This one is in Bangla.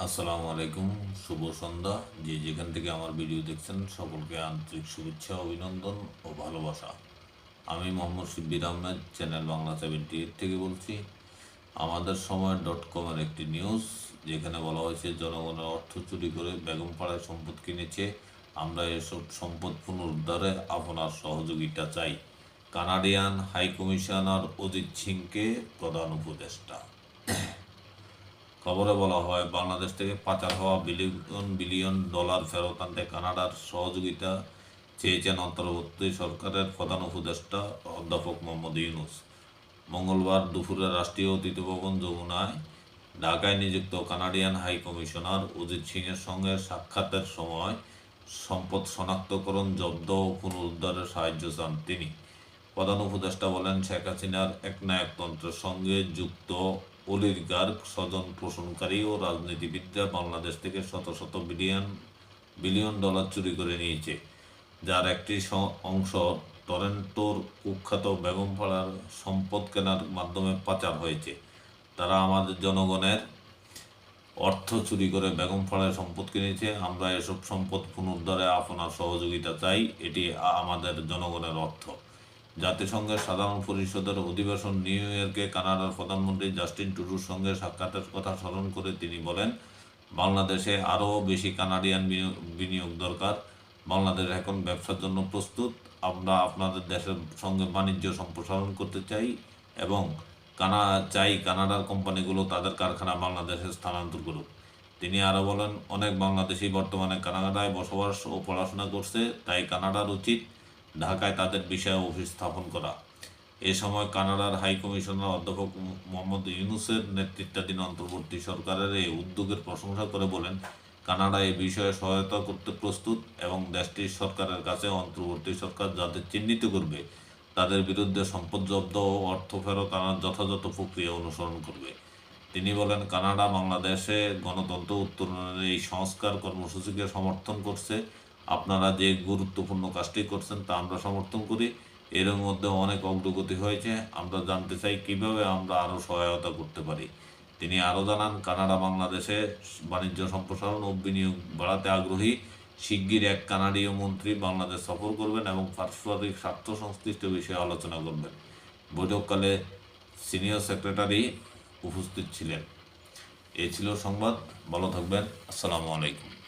আসসালামু আলাইকুম, শুভ সন্ধ্যা। যে যেখান থেকে আমার ভিডিও দেখছেন, সকলকে আন্তরিক শুভেচ্ছা, অভিনন্দন ও ভালোবাসা। আমি Mohammad Shibbir Ahmed, channel Bangla seventy eight থেকে বলছি। আমাদের সময় ডট কমের একটি নিউজ, যেখানে বলা হয়েছে, জনগণের অর্থ চুরি করে বেগমপাড়ায় সম্পদ কিনেছে। আমরা এসব সম্পদ পুনরুদ্ধারে আপনার সহযোগিতা চাই। কানাডিয়ান হাই কমিশনার অজিত সিংকে প্রধান উপদেষ্টা। খবরে বলা হয়, বাংলাদেশ থেকে পাচার হওয়া বিলিয়ন বিলিয়ন ডলার ফেরত আনতে কানাডার সহযোগিতা চেয়েছেন অন্তর্বর্তী সরকারের প্রধান উপদেষ্টা অধ্যাপক মোহাম্মদ ইউনুস। মঙ্গলবার দুপুরে রাষ্ট্রীয় অতিথি ভবন যমুনায় ঢাকায় নিযুক্ত কানাডিয়ান হাই কমিশনার অজিত সিংয়ের সঙ্গে সাক্ষাতের সময় সম্পদ শনাক্তকরণ, জব্দ ও পুনরুদ্ধারে সাহায্য চান তিনি। প্রধান উপদেষ্টা বলেন, শেখ হাসিনার একনায়কতন্ত্রের সঙ্গে যুক্ত অলিগার্ক স্বজন পোষণকারী ও রাজনীতিবিদরা বাংলাদেশ থেকে শত শত বিলিয়ন বিলিয়ন ডলার চুরি করে নিয়েছে, যার একটি অংশ টরেন্টোর কুখ্যাত বেগমপাড়ার সম্পদ কেনার মাধ্যমে পাচার হয়েছে। তারা আমাদের জনগণের অর্থ চুরি করে বেগমপাড়ায় সম্পদ কিনেছে। আমরা এসব সম্পদ পুনরুদ্ধারে আপনার সহযোগিতা চাই। এটি আমাদের জনগণের অর্থ। জাতিসংঘের সাধারণ পরিষদের অধিবেশন নিউ ইয়র্কে কানাডার প্রধানমন্ত্রী জাস্টিন টুডুর সঙ্গে সাক্ষাতের কথা স্মরণ করে তিনি বলেন, বাংলাদেশে আরও বেশি কানাডিয়ান বিনিয়োগ- দরকার। বাংলাদেশ এখন ব্যবসার জন্য প্রস্তুত। আমরা আপনাদের দেশের সঙ্গে বাণিজ্য সম্প্রসারণ করতে চাই এবং কানা, চাই কানাডার কোম্পানিগুলো তাদের কারখানা বাংলাদেশে স্থানান্তর করুক। তিনি আরও বলেন, অনেক বাংলাদেশি বর্তমানে কানাডায় বসবাস ও পড়াশোনা করছে, তাই কানাডার উচিত ঢাকায় তাদের বিষয়ে অফিস স্থাপন করা। এ সময় কানাডার হাইকমিশনার অধ্যাপক মোহাম্মদ ইউনুসের নেতৃত্বাধীন অন্তর্বর্তী সরকারের এই উদ্যোগের প্রশংসা করে বলেন, কানাডা এই বিষয়ে সহায়তা করতে প্রস্তুত এবং দেশটির সরকারের কাছে অন্তর্বর্তী সরকার যাদের চিহ্নিত করবে, তাদের বিরুদ্ধে সম্পদ জব্দ ও অর্থ ফেরত আনার যথাযথ প্রক্রিয়া অনুসরণ করবে। তিনি বলেন, কানাডা বাংলাদেশে গণতন্ত্র উত্তরণের এই সংস্কার কর্মসূচিকে সমর্থন করছে আপনারা যে গুরুত্বপূর্ণ কাজটি করছেন তা আমরা সমর্থন করি। এর মধ্যে অনেক অগ্রগতি হয়েছে। আমরা জানতে চাই কীভাবে আমরা আরও সহায়তা করতে পারি। তিনি আরও জানান, কানাডা, বাংলাদেশে বাণিজ্য সম্প্রসারণ ও বিনিয়োগ বাড়াতে আগ্রহী। শিগগির এক কানাডীয় মন্ত্রী বাংলাদেশ সফর করবেন এবং পারস্পরিক স্বার্থ সংশ্লিষ্ট বিষয়ে আলোচনা করবেন। বৈঠককালে সিনিয়র সেক্রেটারি উপস্থিত ছিলেন। এ ছিল সংবাদ। ভালো থাকবেন। আসসালামু আলাইকুম।